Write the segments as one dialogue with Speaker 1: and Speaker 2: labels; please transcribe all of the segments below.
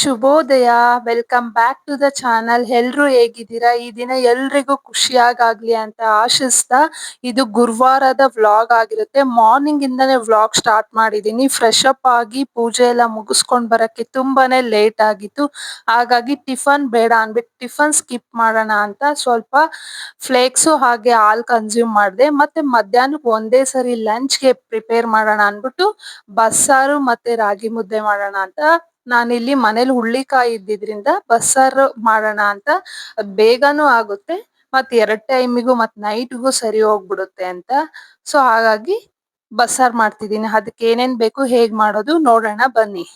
Speaker 1: ಶುಭೋದಯ. Welcome back to the channel ಎಲ್ರು ಹೇಗಿದ್ದೀರಾ? ಈ ದಿನ ಎಲ್ರಿಗೂ ಖುಷಿಯಾಗಾಗ್ಲಿ ಅಂತ ಆಶಿಸ್ತಾ ಇದು ಗುರುವಾರದ ವ್ಲಾಗ್ ಆಗಿರುತ್ತೆ. ಮಾರ್ನಿಂಗ್ ಇಂದಾನೆ ವ್ಲಾಗ್ ಸ್ಟಾರ್ಟ್ ಮಾಡಿದೀನಿ ಫ್ರೆಶ್ ಅಪ್ ಆಗಿ ಪೂಜೆ ಎಲ್ಲ ಮುಗಿಸ್ಕೊಂಡ್ ಬರಕ್ಕೆ ತುಂಬಾನೇ ಲೇಟ್ ಆಗಿತ್ತು. ಹಾಗಾಗಿ ಟಿಫನ್ ಬೇಡ ಅನ್ಬಿಟ್ಟು ಟಿಫನ್ ಸ್ಕಿಪ್ ಮಾಡೋಣ ಅಂತ ಸ್ವಲ್ಪ ಫ್ಲೇಕ್ಸ್ ಹಾಗೆ ಹಾಲ್ ಕನ್ಸ್ಯೂಮ್ ಮಾಡಿದೆ. ಮತ್ತೆ ಮಧ್ಯಾಹ್ನಕ್ಕೆ ಒಂದೇ ಸರಿ ಲಂಚ್ಗೆ ಪ್ರಿಪೇರ್ ಮಾಡೋಣ ಅನ್ಬಿಟ್ಟು ಬಸ್ಸಾರು ಮತ್ತೆ ರಾಗಿ ಮುದ್ದೆ ಮಾಡೋಣ ಅಂತ ನಾನಿಲ್ಲಿ ಮನೇಲಿ ಹುಳ್ಳಿಕಾಯಿ ಇದ್ದಿದ್ರಿಂದ ಬಸ್ಸಾರು ಮಾಡೋಣ ಅಂತ ಅದು ಬೇಗನೂ ಆಗುತ್ತೆ, ಮತ್ತೆ ಎರಡು ಟೈಮಿಗೂ ಮತ್ತೆ ನೈಟ್ಗೂ ಸರಿ ಹೋಗ್ಬಿಡುತ್ತೆ ಅಂತ. ಸೊ ಹಾಗಾಗಿ ಬಸ್ಸಾರು ಮಾಡ್ತಿದ್ದೀನಿ. ಅದಕ್ಕೆ ಏನೇನು ಬೇಕು ಹೇಗೆ ಮಾಡೋದು ನೋಡೋಣ ಬನ್ನಿ.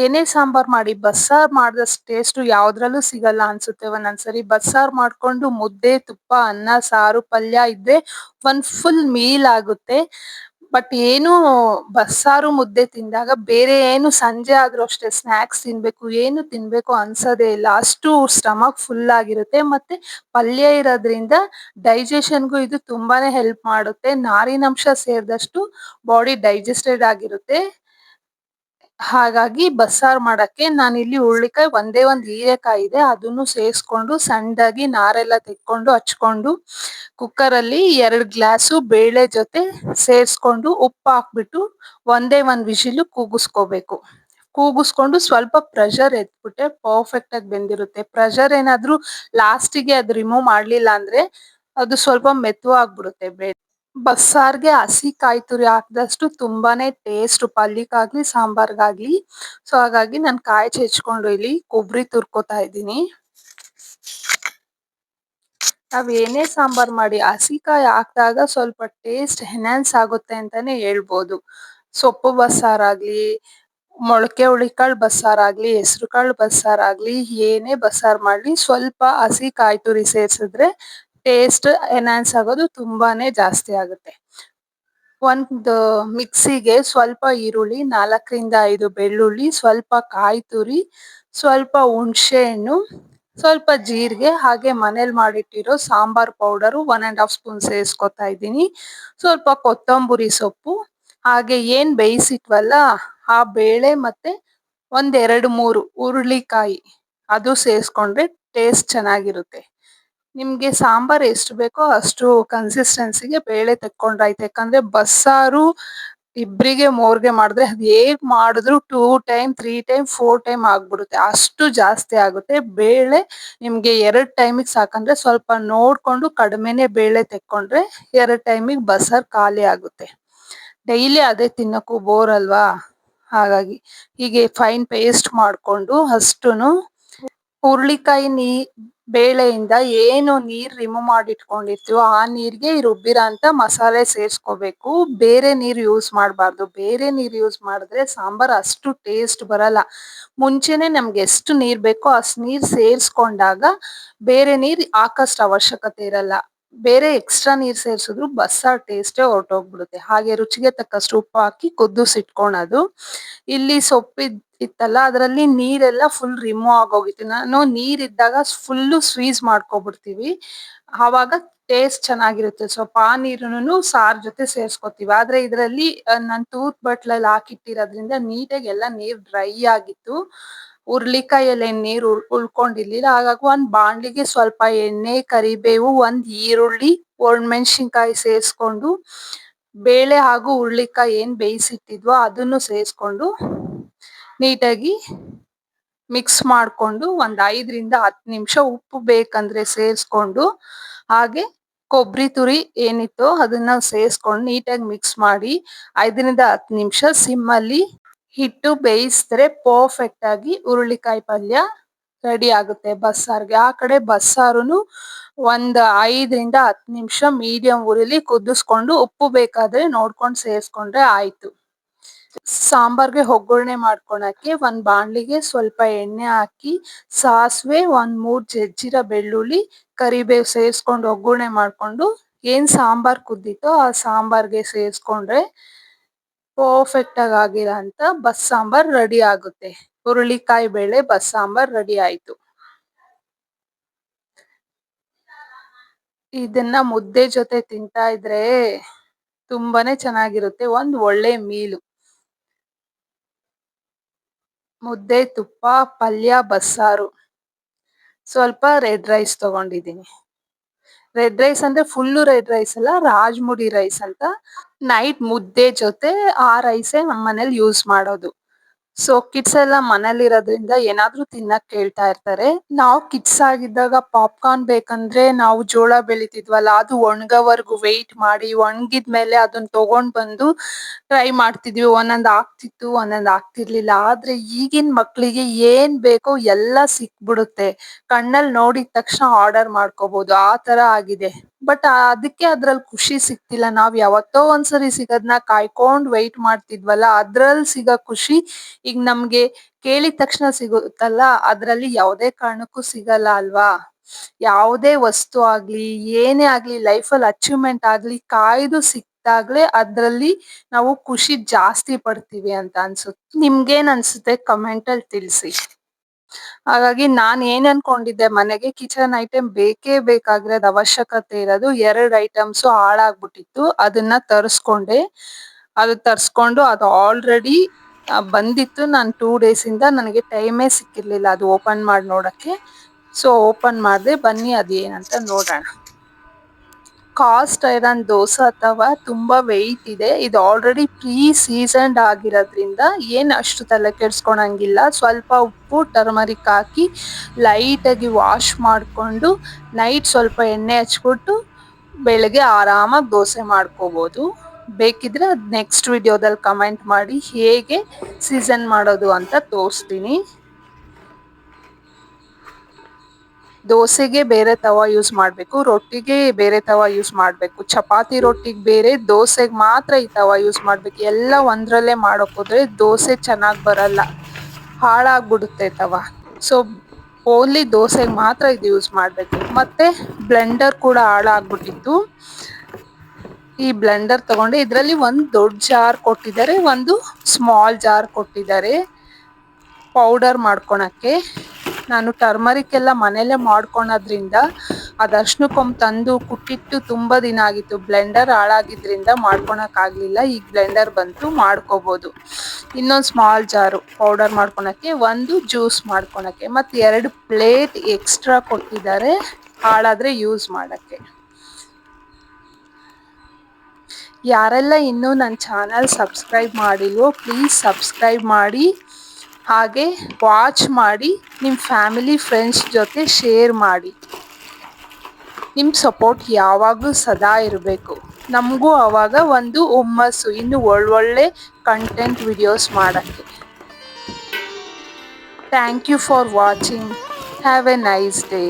Speaker 1: ಏನೇ ಸಾಂಬಾರ್ ಮಾಡಿ, ಬಸ್ಸಾರ್ ಮಾಡಿದಷ್ಟು ಟೇಸ್ಟ್ ಯಾವ್ದ್ರಲ್ಲೂ ಸಿಗಲ್ಲ ಅನ್ಸುತ್ತೆ. ಒಂದೊಂದ್ಸರಿ ಬಸ್ಸಾರ್ ಮಾಡ್ಕೊಂಡು ಮುದ್ದೆ, ತುಪ್ಪ, ಅನ್ನ, ಸಾರು, ಪಲ್ಯ ಇದ್ರೆ ಒಂದ್ ಫುಲ್ ಮೀಲ್ ಆಗುತ್ತೆ. ಬಟ್ ಏನು ಬಸ್ಸಾರು ಮುದ್ದೆ ತಿಂದಾಗ ಬೇರೆ ಏನು ಸಂಜೆ ಆದ್ರೂ ಅಷ್ಟೇ ಸ್ನಾಕ್ಸ್ ತಿನ್ಬೇಕು, ಏನು ತಿನ್ಬೇಕು ಅನ್ಸೋದೇ ಇಲ್ಲ. ಅಷ್ಟು ಸ್ಟಮಕ್ ಫುಲ್ ಆಗಿರುತ್ತೆ. ಮತ್ತೆ ಪಲ್ಯ ಇರೋದ್ರಿಂದ ಡೈಜೆಷನ್ಗೂ ಇದು ತುಂಬಾನೇ ಹೆಲ್ಪ್ ಮಾಡುತ್ತೆ. ನಾರಿನಂಶ ಸೇರಿದಷ್ಟು ಬಾಡಿ ಡೈಜೆಸ್ಟೆಡ್ ಆಗಿರುತ್ತೆ. ಹಾಗಾಗಿ ಬಸ್ಸಾರ್ ಮಾಡಕ್ಕೆ ಇಲ್ಲಿ ಹುರುಳಿಕಾಯಿ ಒಂದೇ ಒಂದು ಹೀರೆಕಾಯಿ ಇದೆ, ಅದನ್ನು ಸೇರಿಸ್ಕೊಂಡು ಸಣ್ಣದಾಗಿ ನಾರೆಲ್ಲ ತೆಕ್ಕೊಂಡು ಹಚ್ಕೊಂಡು ಕುಕ್ಕರ್ ಅಲ್ಲಿ ಎರಡ್ ಗ್ಲಾಸು ಬೇಳೆ ಜೊತೆ ಸೇರಿಸ್ಕೊಂಡು ಉಪ್ಪು ಹಾಕ್ಬಿಟ್ಟು ಒಂದೇ ಒಂದು ವಿಶಿಲು ಕೂಗಿಸ್ಕೋಬೇಕು. ಕೂಗಿಸ್ಕೊಂಡು ಸ್ವಲ್ಪ ಪ್ರೆಷರ್ ಎತ್ಬಿಟ್ಟೆ ಪರ್ಫೆಕ್ಟ್ ಆಗಿ ಬೆಂದಿರುತ್ತೆ. ಪ್ರೆಷರ್ ಏನಾದ್ರೂ ಲಾಸ್ಟಿಗೆ ಅದು ರಿಮೂವ್ ಮಾಡ್ಲಿಲ್ಲ ಅಂದ್ರೆ ಅದು ಸ್ವಲ್ಪ ಮೆತ್ತವಾಗ್ಬಿಡುತ್ತೆ ಬೇಳೆ. ಬಸ್ಸಾರ್ಗೆ ಹಸಿ ಕಾಯಿ ತುರಿ ಹಾಕಿದಷ್ಟು ತುಂಬಾನೇ ಟೇಸ್ಟ್ ಪಲ್ಯಕ್ಕಾಗ್ಲಿ ಸಾಂಬಾರ್ಗಾಗ್ಲಿ. ಸೊ ಹಾಗಾಗಿ ನಾನು ಕಾಯಿ ಹೆಚ್ಚ್ಕೊಂಡು ಇಲ್ಲಿ ಕೊಬ್ಬರಿ ತುರ್ಕೋತಾ ಇದ್ದೀನಿ. ನಾವ್ ಏನೇ ಸಾಂಬಾರ್ ಮಾಡಿ ಹಸಿಕಾಯಿ ಹಾಕ್ದಾಗ ಸ್ವಲ್ಪ ಟೇಸ್ಟ್ ಎನ್ಹಾನ್ಸ್ ಆಗುತ್ತೆ ಅಂತಾನೆ ಹೇಳ್ಬೋದು. ಸೊಪ್ಪು ಬಸ್ಸಾರ್ ಆಗ್ಲಿ ಮೊಳಕೆ ಹುಳಿಕಾಳು ಬಸ್ಸಾರ್ ಆಗ್ಲಿ ಹೆಸರು ಕಾಳು ಬಸ್ಸಾರ್ ಆಗ್ಲಿ ಏನೇ ಬಸ್ಸಾರ್ ಮಾಡ್ಲಿ, ಸ್ವಲ್ಪ ಹಸಿ ಕಾಯಿ ತುರಿ ಸೇರ್ಸಿದ್ರೆ ಟೇಸ್ಟ್ ಎನ್ಹಾನ್ಸ್ ಆಗೋದು ತುಂಬಾನೇ ಜಾಸ್ತಿ ಆಗುತ್ತೆ. ಒಂದು ಮಿಕ್ಸಿಗೆ ಸ್ವಲ್ಪ ಈರುಳ್ಳಿ, ನಾಲ್ಕರಿಂದ ಐದು ಬೆಳ್ಳುಳ್ಳಿ, ಸ್ವಲ್ಪ ಕಾಯಿ ತುರಿ, ಸ್ವಲ್ಪ ಹುಣಸೆಹಣ್ಣು, ಸ್ವಲ್ಪ ಜೀರಿಗೆ, ಹಾಗೆ ಮನೇಲಿ ಮಾಡಿಟ್ಟಿರೋ sambar powder one and half spoon ಸೇರಿಸ್ಕೊತಾ ಇದ್ದೀನಿ. ಸ್ವಲ್ಪ ಕೊತ್ತಂಬರಿ ಸೊಪ್ಪು, ಹಾಗೆ ಏನು ಬೇಯಿಸಿಟ್ವಲ್ಲ ಆ ಬೇಳೆ ಮತ್ತು ಒಂದೆರಡು ಮೂರು ಹುರುಳಿಕಾಯಿ ಅದು ಸೇರಿಸ್ಕೊಂಡ್ರೆ ಟೇಸ್ಟ್ ಚೆನ್ನಾಗಿರುತ್ತೆ. ನಿಮ್ಗೆ ಸಾಂಬಾರ್ ಎಷ್ಟು ಬೇಕೋ ಅಷ್ಟು ಕನ್ಸಿಸ್ಟೆನ್ಸಿಗೆ ಬೇಳೆ ತೆಕ್ಕೊಂಡ್ರಾಯ್ತು ಯಾಕಂದ್ರೆ ಬಸ್ಸಾರು ಇಬ್ಬರಿಗೆ ಮೋರ್ಗೆ ಮಾಡಿದ್ರೆ ಅದು ಹೇಗೆ ಮಾಡಿದ್ರು two time three time four time ಆಗ್ಬಿಡುತ್ತೆ. ಅಷ್ಟು ಜಾಸ್ತಿ ಆಗುತ್ತೆ. ಬೇಳೆ ನಿಮಗೆ ಎರಡು ಟೈಮಿಗೆ ಸಾಕಂದ್ರೆ ಸ್ವಲ್ಪ ನೋಡ್ಕೊಂಡು ಕಡಿಮೆನೆ ಬೇಳೆ ತೆಕ್ಕೊಂಡ್ರೆ ಎರಡು ಟೈಮಿಗೆ ಬಸ್ಸಾರ್ ಖಾಲಿ ಆಗುತ್ತೆ. ಡೈಲಿ ಅದೇ ತಿನ್ನೋಕ್ಕೂ ಬೋರ್ ಅಲ್ವಾ? ಹಾಗಾಗಿ ಹೀಗೆ ಫೈನ್ ಪೇಸ್ಟ್ ಮಾಡ್ಕೊಂಡು ಅಷ್ಟು ಹುರುಳಿಕಾಯಿ ನೀ ಬೇಳೆಯಿಂದ ಏನು ನೀರ್ ರಿಮೂವ್ ಮಾಡಿ ಇಟ್ಕೊಂಡಿರ್ತೀವೋ ಆ ನೀರಿಗೆ ಈ ರುಬ್ಬಿರೋಂಥ ಮಸಾಲೆ ಸೇರ್ಸ್ಕೋಬೇಕು. ಬೇರೆ ನೀರ್ ಯೂಸ್ ಮಾಡಬಾರ್ದು. ಬೇರೆ ನೀರ್ ಯೂಸ್ ಮಾಡಿದ್ರೆ ಸಾಂಬಾರ್ ಅಷ್ಟು ಟೇಸ್ಟ್ ಬರಲ್ಲ. ಮುಂಚೆನೆ ನಮ್ಗೆ ಎಷ್ಟು ನೀರ್ ಬೇಕೋ ಅಷ್ಟು ನೀರ್ ಸೇರ್ಸ್ಕೊಂಡಾಗ ಬೇರೆ ನೀರ್ ಹಾಕಷ್ಟು ಅವಶ್ಯಕತೆ ಇರಲ್ಲ. ಬೇರೆ ಎಕ್ಸ್ಟ್ರಾ ನೀರ್ ಸೇರಿಸಿದ್ರು ಬಸ್ಸಾರ್ ಟೇಸ್ಟೇ ಹೊರಟೋಗ್ಬಿಡುತ್ತೆ. ಹಾಗೆ ರುಚಿಗೆ ತಕ್ಕಷ್ಟು ಉಪ್ಪು ಹಾಕಿ ಕುದಿಸಿಟ್ಕೊಳೋದು ಇಲ್ಲಿ ಸೊಪ್ಪಿದ್ ಇತ್ತಲ್ಲ, ಅದರಲ್ಲಿ ನೀರೆಲ್ಲ ಫುಲ್ ರಿಮೂವ್ ಆಗೋಗಿತ್ತು. ನಾನು ನೀರಿದ್ದಾಗ ಫುಲ್ಲು ಸ್ವೀಸ್ ಮಾಡ್ಕೊಬಿಡ್ತೀವಿ. ಆವಾಗ ಟೇಸ್ಟ್ ಚೆನ್ನಾಗಿರುತ್ತೆ. ಸೊ ನೀರುನು ಸಾರ್ ಜೊತೆ ಸೇರ್ಸ್ಕೊತೀವಿ. ಆದ್ರೆ ಇದರಲ್ಲಿ ನಾನ್ ತೂತ್ ಬಟ್ಲಲ್ಲಿ ಹಾಕಿಟ್ಟಿರೋದ್ರಿಂದ ನೀಟಾಗಿ ಎಲ್ಲ ನೀರ್ ಡ್ರೈ ಆಗಿತ್ತು. ಹುರ್ಳಿಕಾಯಲ್ಲಿ ಏನ್ ನೀರು ಉಳ್ಕೊಂಡಿರ್ಲಿಲ್ಲ. ಹಾಗಾಗಿ ಒಂದ್ ಬಾಣ್ಲಿಗೆ ಸ್ವಲ್ಪ ಎಣ್ಣೆ, ಕರಿಬೇವು, ಒಂದ್ ಈರುಳ್ಳಿ ಒಣಮೆಣಸಿನ್ಕಾಯಿ ಸೇರ್ಸ್ಕೊಂಡು, ಬೇಳೆ ಹಾಗೂ ಹುರ್ಳಿಕಾಯಿ ಏನ್ ಬೇಯಿಸಿಟ್ಟಿದ್ವೋ ಅದನ್ನು ಸೇರ್ಸ್ಕೊಂಡು ನೀಟಾಗಿ ಮಿಕ್ಸ್ ಮಾಡ್ಕೊಂಡು ಒಂದು ಐದರಿಂದ ಹತ್ತು ನಿಮಿಷ ಉಪ್ಪು ಬೇಕಂದ್ರೆ ಸೇರಿಸ್ಕೊಂಡು ಹಾಗೆ ಕೊಬ್ಬರಿ ತುರಿ ಏನಿತ್ತೋ ಅದನ್ನ ಸೇರಿಸ್ಕೊಂಡು ನೀಟಾಗಿ ಮಿಕ್ಸ್ ಮಾಡಿ ಐದರಿಂದ ಹತ್ತು ನಿಮಿಷ ಸಿಮ್ಮಲ್ಲಿ ಹಿಟ್ಟು ಬೇಯಿಸಿದ್ರೆ ಪರ್ಫೆಕ್ಟ್ ಆಗಿ ಹುರುಳಿಕಾಯಿ ಪಲ್ಯ ರೆಡಿ ಆಗುತ್ತೆ ಬಸ್ಸಾರ್ಗೆ. ಆ ಕಡೆ ಬಸ್ಸಾರು ಒಂದು ಐದರಿಂದ ಹತ್ತು ನಿಮಿಷ ಮೀಡಿಯಂ ಉರಿಲಿ ಕುದಿಸ್ಕೊಂಡು ಉಪ್ಪು ಬೇಕಾದ್ರೆ ನೋಡ್ಕೊಂಡು ಸೇರಿಸ್ಕೊಂಡ್ರೆ ಆಯ್ತು. ಸಾಂಬಾರ್ಗೆ ಒಗ್ಗರಣೆ ಮಾಡ್ಕೊಳಕ್ಕೆ ಒಂದ್ ಬಾಣಲಿಗೆ ಸ್ವಲ್ಪ ಎಣ್ಣೆ ಹಾಕಿ, ಸಾಸಿವೆ, ಒಂದ್ ಮೂರ್ ಜಜ್ಜಿರ ಬೆಳ್ಳುಳ್ಳಿ ಕರಿಬೇವು ಸೇರಿಸ್ಕೊಂಡು ಒಗ್ಗರಣೆ ಮಾಡ್ಕೊಂಡು ಏನ್ ಸಾಂಬಾರ್ ಕುದ್ದಿತ್ತೋ ಆ ಸಾಂಬಾರ್ಗೆ ಸೇರಿಸ್ಕೊಂಡ್ರೆ ಪರ್ಫೆಕ್ಟ್ ಆಗಿ ಆಗಿರೋಂತ ಬಸ್ ಸಾಂಬಾರ್ ರೆಡಿ ಆಗುತ್ತೆ. ಹುರುಳಿಕಾಯಿ ಬೇಳೆ ಬಸ್ ಸಾಂಬಾರ್ ರೆಡಿ ಆಯ್ತು. ಇದನ್ನ ಮುದ್ದೆ ಜೊತೆ ತಿಂತಾ ಇದ್ರೆ ತುಂಬಾನೇ ಚೆನ್ನಾಗಿರುತ್ತೆ. ಒಂದ್ ಒಳ್ಳೆ ಮೀಲು. ಮುದ್ದೆ, ತುಪ್ಪ, ಪಲ್ಯ, ಬಸ್ಸಾರು. ಸ್ವಲ್ಪ ರೆಡ್ ರೈಸ್ ತಗೊಂಡಿದ್ದೀನಿ. ರೆಡ್ ರೈಸ್ ಅಂದ್ರೆ ಫುಲ್ಲು ರೆಡ್ ರೈಸ್ ಅಲ್ಲ, ರಾಜ್ಮುಡಿ ರೈಸ್ ಅಂತ. ನೈಟ್ ಮುದ್ದೆ ಜೊತೆ ಆ ರೈಸೇ ನಮ್ಮ ಮನೇಲಿ ಯೂಸ್ ಮಾಡೋದು. ಸೊ ಕಿಡ್ಸ್ ಎಲ್ಲ ಮನೇಲಿರೋದ್ರಿಂದ ಏನಾದ್ರೂ ತಿನ್ನಕ್ ಕೇಳ್ತಾ ಇರ್ತಾರೆ. ನಾವು ಕಿಡ್ಸ್ ಆಗಿದ್ದಾಗ ಪಾಪ್ಕಾರ್ನ್ ಬೇಕಂದ್ರೆ ನಾವು ಜೋಳ ಬೆಳಿತಿದ್ವಲ್ಲ, ಅದು ಒಣಗವರೆಗೂ ವೆಯ್ಟ್ ಮಾಡಿ ಒಣಗಿದ್ಮೇಲೆ ಅದನ್ನ ತಗೊಂಡ್ ಬಂದು ಟ್ರೈ ಮಾಡ್ತಿದ್ವಿ. ಒಂದೊಂದು ಆಗ್ತಿತ್ತು, ಒಂದೊಂದ್ ಆಗ್ತಿರ್ಲಿಲ್ಲ. ಆದ್ರೆ ಈಗಿನ ಮಕ್ಕಳಿಗೆ ಏನ್ ಬೇಕೋ ಎಲ್ಲ ಸಿಕ್ಬಿಡುತ್ತೆ. ಕಣ್ಣಲ್ಲಿ ನೋಡಿದ ತಕ್ಷಣ ಆರ್ಡರ್ ಮಾಡ್ಕೋಬಹುದು ಆ ತರ ಆಗಿದೆ. ಬಟ್ ಅದಕ್ಕೆ ಅದ್ರಲ್ಲಿ ಖುಷಿ ಸಿಗ್ತಿಲ್ಲ. ನಾವ್ ಯಾವತ್ತೋ ಒಂದ್ಸರಿ ಸಿಗೋದ್ನ ಕಾಯ್ಕೊಂಡ್ ವೇಟ್ ಮಾಡ್ತಿದ್ವಲ್ಲ ಅದ್ರಲ್ಲಿ ಸಿಗೋ ಖುಷಿ ಈಗ ನಮ್ಗೆ ಕೇಳಿದ ತಕ್ಷಣ ಸಿಗುತ್ತಲ್ಲ, ಅದ್ರಲ್ಲಿ ಯಾವುದೇ ಕಾರಣಕ್ಕೂ ಸಿಗಲ್ಲ ಅಲ್ವಾ? ಯಾವುದೇ ವಸ್ತು ಆಗ್ಲಿ, ಏನೇ ಆಗ್ಲಿ ಅಲ್ಲಿ ಅಚೀವ್ಮೆಂಟ್ ಆಗ್ಲಿ, ಕಾಯ್ದು ಸಿಕ್ತಾಗ್ಲೆ ಅದ್ರಲ್ಲಿ ನಾವು ಖುಷಿ ಜಾಸ್ತಿ ಪಡ್ತೀವಿ ಅಂತ ಅನ್ಸುತ್ತೆ. ನಿಮ್ಗೇನ್ ಅನ್ಸುತ್ತೆ? ಕಮೆಂಟ್ ಅಲ್ಲಿ ತಿಳಿಸಿ. ಹಾಗಾಗಿ ನಾನ್ ಏನ್ ಅನ್ಕೊಂಡಿದ್ದೆ, ಮನೆಗೆ ಕಿಚನ್ ಐಟಮ್ ಬೇಕೇ ಬೇಕಾಗಿರೋದು ಅವಶ್ಯಕತೆ ಇರೋದು ಎರಡ್ ಐಟಮ್ಸ್ ಹಾಳಾಗ್ಬಿಟ್ಟಿತ್ತು, ಅದನ್ನ ತರಿಸ್ಕೊಂಡೆ. ಅದು ತರ್ಸ್ಕೊಂಡು ಅದು ಆಲ್ರೆಡಿ ಬಂದಿತ್ತು. ನಾನು ಟೂ ಡೇಸ್ ಇಂದ ನನಗೆ ಟೈಮೇ ಸಿಕ್ಕಿರ್ಲಿಲ್ಲ ಅದು ಓಪನ್ ಮಾಡಿ ನೋಡಕ್ಕೆ. ಸೊ ಓಪನ್ ಮಾಡ್ದೆ, ಬನ್ನಿ ಅದೇನಂತ ನೋಡೋಣ. ಕಾಸ್ಟ್ ಐರನ್ ದೋಸೆ ಅಥವಾ ತುಂಬಾ ವೆಯ್ಟ್ ಇದೆ. ಇದು ಆಲ್ರೆಡಿ ಪ್ರೀ ಸೀಸನ್ಡ್ ಆಗಿರೋದ್ರಿಂದ ಏನು ಅಷ್ಟು ತಲೆ ಕೆಡ್ಸ್ಕೊಳಂಗಿಲ್ಲ. ಸ್ವಲ್ಪ ಉಪ್ಪು ಟರ್ಮರಿಕ್ ಹಾಕಿ ಲೈಟ್ ಆಗಿ ವಾಶ್ ಮಾಡಿಕೊಂಡು ನೈಟ್ ಸ್ವಲ್ಪ ಎಣ್ಣೆ ಹಚ್ಬಿಟ್ಟು ಬೆಳಗ್ಗೆ ಆರಾಮಾಗಿ ದೋಸೆ ಮಾಡ್ಕೋಬಹುದು ಬೇಕಿದ್ರೆ ಅದ್ ನೆಕ್ಸ್ಟ್ ವಿಡಿಯೋದಲ್ಲಿ ಕಮೆಂಟ್ ಮಾಡಿ ಹೇಗೆ ಸೀಸನ್ ಮಾಡೋದು ಅಂತ ತೋರಿಸ್ತೀನಿ. ದೋಸೆಗೆ ಬೇರೆ ತವ ಯೂಸ್ ಮಾಡಬೇಕು, ರೊಟ್ಟಿಗೆ ಬೇರೆ ತವ ಯೂಸ್ ಮಾಡಬೇಕು, ಚಪಾತಿ ರೊಟ್ಟಿಗೆ ಬೇರೆ, ದೋಸೆಗೆ ಮಾತ್ರ ಈ ತವ ಯೂಸ್ ಮಾಡಬೇಕು. ಎಲ್ಲ ಒಂದರಲ್ಲೇ ಮಾಡೋಕ್ಕೋದ್ರೆ ದೋಸೆ ಚೆನ್ನಾಗಿ ಬರಲ್ಲ, ಹಾಳಾಗ್ಬಿಡುತ್ತೆ ತವ. ಸೊ ಓನ್ಲಿ ದೋಸೆಗೆ ಮಾತ್ರ ಇದು ಯೂಸ್ ಮಾಡಬೇಕು. ಮತ್ತೆ ಬ್ಲೆಂಡರ್ ಕೂಡ ಹಾಳಾಗ್ಬಿಟ್ಟಿತ್ತು. ಈ ಬ್ಲೆಂಡರ್ ತಗೊಂಡೆ ಇದರಲ್ಲಿ ಒಂದು ದೊಡ್ಡ ಜಾರ್ ಕೊಟ್ಟಿದ್ದಾರೆ, ಒಂದು ಸ್ಮಾಲ್ ಜಾರ್ ಕೊಟ್ಟಿದ್ದಾರೆ. ಪೌಡರ್ ಮಾಡ್ಕೊಳಕ್ಕೆ. ನಾನು ಟರ್ಮರಿಕ್ ಎಲ್ಲ ಮನೆಯಲ್ಲೇ ಮಾಡ್ಕೊಳೋದ್ರಿಂದ ಆ ಅರ್ಶಿನಕ್ಕೊಂಬ್ ತಂದು ಕುಟ್ಟಿಟ್ಟು ತುಂಬಾ ದಿನ ಆಗಿತ್ತು. ಬ್ಲೆಂಡರ್ ಹಾಳಾಗಿದ್ರಿಂದ ಮಾಡ್ಕೊಳಕ್ ಆಗ್ಲಿಲ್ಲ. ಈಗ ಬ್ಲೆಂಡರ್ ಬಂತು ಮಾಡ್ಕೋಬಹುದು ಇನ್ನೊಂದು ಸ್ಮಾಲ್ ಜಾರು ಪೌಡರ್ ಮಾಡ್ಕೊಳಕ್ಕೆ, ಒಂದು ಜ್ಯೂಸ್ ಮಾಡ್ಕೊಳಕ್ಕೆ, ಮತ್ತೆ ಎರಡು ಪ್ಲೇಟ್ ಎಕ್ಸ್ಟ್ರಾ ಕೊಟ್ಟಿದ್ದಾರೆ, ಹಾಳಾದ್ರೆ ಯೂಸ್ ಮಾಡಕ್ಕೆ. ಯಾರೆಲ್ಲ ಇನ್ನೂ ನನ್ನ ಚಾನಲ್ ಸಬ್ಸ್ಕ್ರೈಬ್ ಮಾಡಿಲ್ವೋ ಪ್ಲೀಸ್ ಸಬ್ಸ್ಕ್ರೈಬ್ ಮಾಡಿ. ಹಾಗೆ ವಾಚ್ ಮಾಡಿ ನಿಮ್ಮ ಫ್ಯಾಮಿಲಿ ಫ್ರೆಂಡ್ಸ್ ಜೊತೆ ಶೇರ್ ಮಾಡಿ. ನಿಮ್ಮ ಸಪೋರ್ಟ್ ಯಾವಾಗಲೂ ಸದಾ ಇರಬೇಕು. ನಮಗೂ ಆವಾಗ ಒಂದು ಹುಮ್ಮಸ್ಸು, ಇನ್ನು ಒಳ್ಳೊಳ್ಳೆ ಕಂಟೆಂಟ್ ವಿಡಿಯೋಸ್ ಮಾಡೋಕ್ಕೆ. Thank you for watching have a nice day